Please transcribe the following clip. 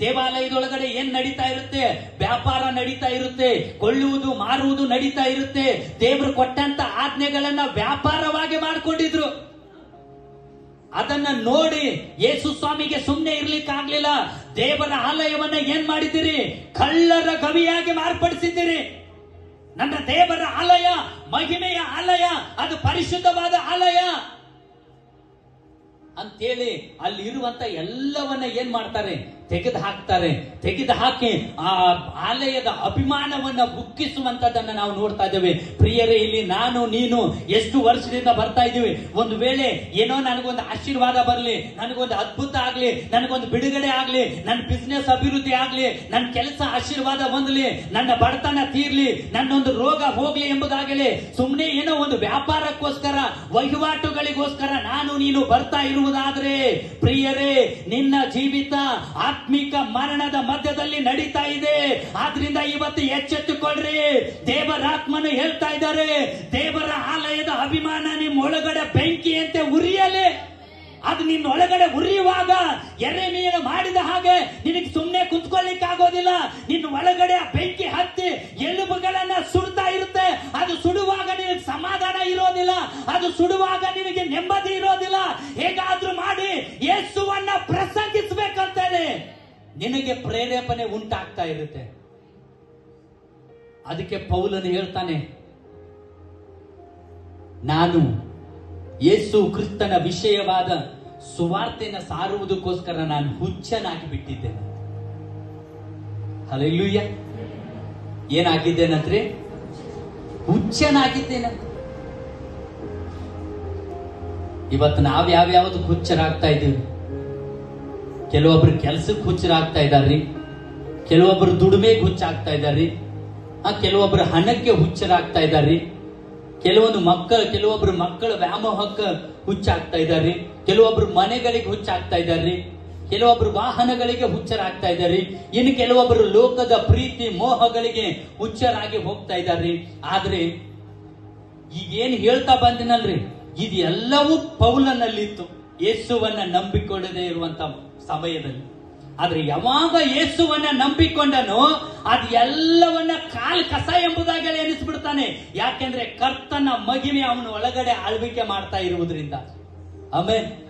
ದೇವಾಲಯದೊಳಗಡೆ ಏನ್ ನಡೀತಾ ಇರುತ್ತೆ? ವ್ಯಾಪಾರ ನಡೀತಾ ಇರುತ್ತೆ. ಕೊಳ್ಳುವುದು, ಮಾರುವುದು ನಡೀತಾ ಇರುತ್ತೆ. ದೇವರು ಕೊಟ್ಟಂತ ಆಜ್ಞೆಗಳನ್ನ ವ್ಯಾಪಾರವಾಗಿ ಮಾಡ್ಕೊಂಡಿದ್ರು. ಅದನ್ನ ನೋಡಿ ಯೇಸು ಸ್ವಾಮಿಗೆ ಸುಮ್ಮನೆ ಇರ್ಲಿಕ್ಕೆ ಆಗ್ಲಿಲ್ಲ. ದೇವರ ಆಲಯವನ್ನ ಏನ್ ಮಾಡಿದ್ದೀರಿ? ಕಳ್ಳರ ಗವಿಯಾಗಿ ಮಾರ್ಪಡಿಸಿದ್ದೀರಿ. ನನ್ನ ದೇವರ ಆಲಯ, ಮಹಿಮೆಯ ಆಲಯ, ಅದು ಪರಿಶುದ್ಧವಾದ ಆಲಯ. ಅಂತೇಳಿ ಅಲ್ಲಿ ಇರುವಂತ ಎಲ್ಲವನ್ನ ಏನ್ ಮಾಡ್ತಾರೆ? ತೆಗೆದು ಹಾಕ್ತಾರೆ. ತೆಗೆದು ಹಾಕಿ ಆ ಆಲಯದ ಅಭಿಮಾನವನ್ನ ಬುಕ್ಕಿಸುವಂತದನ್ನ ನಾವು ನೋಡ್ತಾ ಇದ್ದೇವೆ. ಪ್ರಿಯರೇ, ಇಲ್ಲಿ ನಾನು, ನೀನು ಎಷ್ಟು ವರ್ಷದಿಂದ ಬರ್ತಾ ಇದ್ದೀವಿ. ಒಂದು ವೇಳೆ ಏನೋ ನನಗೊಂದು ಆಶೀರ್ವಾದ ಬರಲಿ, ನನಗೊಂದು ಅದ್ಭುತ ಆಗ್ಲಿ, ನನಗೊಂದು ಬಿಡುಗಡೆ ಆಗ್ಲಿ, ನನ್ನ ಬಿಸ್ನೆಸ್ ಅಭಿವೃದ್ಧಿ ಆಗ್ಲಿ, ನನ್ನ ಕೆಲಸ ಆಶೀರ್ವಾದ ಹೊಂದಲಿ, ನನ್ನ ಬಡತನ ತೀರ್ಲಿ, ನನ್ನೊಂದು ರೋಗ ಹೋಗ್ಲಿ ಎಂಬುದಾಗಲಿ ಸುಮ್ಮನೆ ಏನೋ ಒಂದು ವ್ಯಾಪಾರಕ್ಕೋಸ್ಕರ, ವಹಿವಾಟುಗಳಿಗೋಸ್ಕರ ನಾನು, ನೀನು ಬರ್ತಾ ಇರುವುದಾದ್ರೆ, ಪ್ರಿಯರೇ, ನಿನ್ನ ಜೀವಿತ ಆತ್ಮಿಕ ಮರಣದ ಮಧ್ಯದಲ್ಲಿ ನಡೀತಾ ಇದೆ. ಆದ್ರಿಂದ ಇವತ್ತು ಎಚ್ಚೆತ್ತುಕೊಳ್ಳ್ರಿ ದೇವರಾತ್ಮನು ಹೇಳ್ತಾ ಇದ್ದಾರೆ. ದೇವರ ಆಲಯದ ಅಭಿಮಾನ ನಿಮ್ಮ ಒಳಗಡೆ ಬೆಂಕಿಯಂತೆ ಉರಿಯಲಿ. ಅದು ನಿನ್ನ ಒಳಗಡೆ ಉರಿಯುವಾಗ ಎರೆ ಮೀನು ಮಾಡಿದ ಹಾಗೆ ನಿನಗೆ ಸುಮ್ಮನೆ ಕುಂತ್ಕೊಳ್ಳಿಕ್ಕೆ ಆಗೋದಿಲ್ಲ ನಿನ್ನ ಒಳಗಡೆ ಬೆಂಕಿ ಹತ್ತಿ ಎಲುಬುಗಳನ್ನ ಸುಡ್ತಾ ಇರುತ್ತೆ. ಅದು ಸುಡುವಾಗ ನಿನಗೆ ಸಮಾಧಾನ ಇರೋದಿಲ್ಲ. ಅದು ಸುಡುವಾಗ ನಿನಗೆ ನೆಮ್ಮದಿ ಇರೋದಿಲ್ಲ. ಹೇಗಾದ್ರೂ ನಿನಗೆ ಪ್ರೇರೇಪಣೆ ಉಂಟಾಗ್ತಾ ಇರುತ್ತೆ. ಅದಕ್ಕೆ ಪೌಲನು ಹೇಳ್ತಾನೆ, ನಾನು ಯೇಸು ಕ್ರಿಸ್ತನ ವಿಷಯವಾದ ಸುವಾರ್ತೆಯನ್ನು ಸಾರುವುದಕ್ಕೋಸ್ಕರ ನಾನು ಹುಚ್ಚನಾಗಿ ಬಿಟ್ಟಿದ್ದೇನೆ. ಹಲೆಲ್ಲೂಯ್ಯ ಏನಾಗಿದ್ದೇನಂದ್ರೆ, ಹುಚ್ಚನಾಗಿದ್ದೇನೆ. ಇವತ್ತು ನಾವ್ ಯಾವ್ಯಾವ್ದು ಹುಚ್ಚರಾಗ್ತಾ ಇದ್ದೀವಿ. ಕೆಲವೊಬ್ರು ಕೆಲ್ಸಕ್ಕೆ ಹುಚ್ಚರಾಗ್ತಾ ಇದಾರ್ರಿ. ಕೆಲವೊಬ್ರು ದುಡಿಮೆಗೆ ಹುಚ್ಚಾಗ್ತಾ ಇದಾರ್ರಿ. ಆ ಕೆಲವೊಬ್ರು ಹಣಕ್ಕೆ ಹುಚ್ಚರಾಗ್ತಾ ಇದಾರ್ರಿ. ಕೆಲವೊಂದು ಮಕ್ಕಳು, ಕೆಲವೊಬ್ರು ಮಕ್ಕಳ ವ್ಯಾಮೋಹಕ್ಕೆ ಹುಚ್ಚಾಗ್ತಾ ಇದಾರ್ರಿ. ಕೆಲವೊಬ್ರು ಮನೆಗಳಿಗೆ ಹುಚ್ಚಾಗ್ತಾ ಇದಾರ್ರಿ. ಕೆಲವೊಬ್ರು ವಾಹನಗಳಿಗೆ ಹುಚ್ಚರಾಗ್ತಾ ಇದ್ದಾರೆ ಇನ್ನು ಕೆಲವೊಬ್ರು ಲೋಕದ ಪ್ರೀತಿ, ಮೋಹಗಳಿಗೆ ಹುಚ್ಚರಾಗಿ ಹೋಗ್ತಾ ಇದ್ದಾರೆ ಆದ್ರೆ ಈಗೇನು ಹೇಳ್ತಾ ಬಂದಿನಲ್ರಿ, ಇದೆಲ್ಲವೂ ಪೌಲನಲ್ಲಿತ್ತು. ಯೇಸುವನ್ನ ನಂಬಿಕೊಳ್ಳದೆ ಇರುವಂತ ಸಮಯದಲ್ಲಿ. ಆದ್ರೆ ಯಾವಾಗ ಯೇಸುವನ್ನ ನಂಬಿಕೊಂಡನು ಅದು ಎಲ್ಲವನ್ನ ಕಾಲ್ ಕಸ ಎಂಬುದಾಗಿ ಎನಿಸ್ಬಿಡ್ತಾನೆ. ಯಾಕೆಂದ್ರೆ ಕರ್ತನ ಮಗಿಮೆ ಅವನ ಒಳಗಡೆ ಆಳ್ವಿಕೆ ಮಾಡ್ತಾ ಇರುವುದರಿಂದ. ಆಮೇಲೆ